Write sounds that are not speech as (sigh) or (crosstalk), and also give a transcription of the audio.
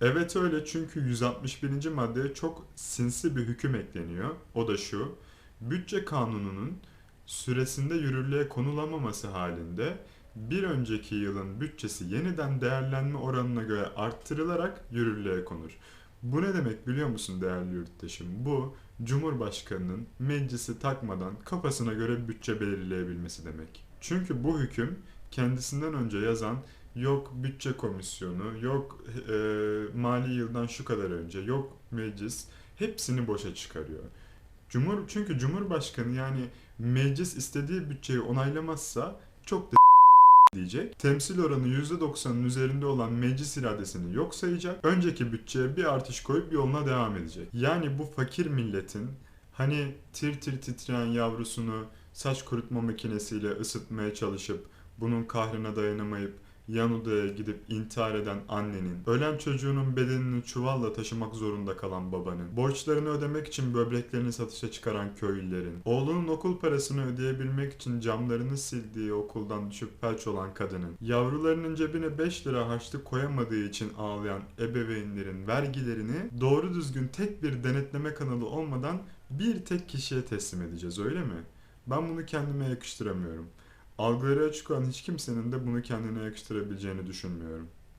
Evet öyle çünkü 161. maddeye çok sinsi bir hüküm ekleniyor. O da şu. Bütçe kanununun süresinde yürürlüğe konulamaması halinde bir önceki yılın bütçesi yeniden değerlenme oranına göre arttırılarak yürürlüğe konur. Bu ne demek biliyor musun değerli yurttaşım? Bu Cumhurbaşkanının meclisi takmadan kafasına göre bütçe belirleyebilmesi demek. Çünkü bu hüküm kendisinden önce yazan yok bütçe komisyonu, yok e, mali yıldan şu kadar önce, yok meclis hepsini boşa çıkarıyor. Cumhur çünkü Cumhurbaşkanı yani meclis istediği bütçeyi onaylamazsa çok da (laughs) diyecek. Temsil oranı %90'ın üzerinde olan meclis iradesini yok sayacak. Önceki bütçeye bir artış koyup yoluna devam edecek. Yani bu fakir milletin hani tir tir titreyen yavrusunu saç kurutma makinesiyle ısıtmaya çalışıp bunun kahrına dayanamayıp yan gidip intihar eden annenin, ölen çocuğunun bedenini çuvalla taşımak zorunda kalan babanın, borçlarını ödemek için böbreklerini satışa çıkaran köylülerin, oğlunun okul parasını ödeyebilmek için camlarını sildiği okuldan düşüp felç olan kadının, yavrularının cebine 5 lira harçlık koyamadığı için ağlayan ebeveynlerin vergilerini doğru düzgün tek bir denetleme kanalı olmadan bir tek kişiye teslim edeceğiz öyle mi? Ben bunu kendime yakıştıramıyorum. Algıları açık olan hiç kimsenin de bunu kendine yakıştırabileceğini düşünmüyorum.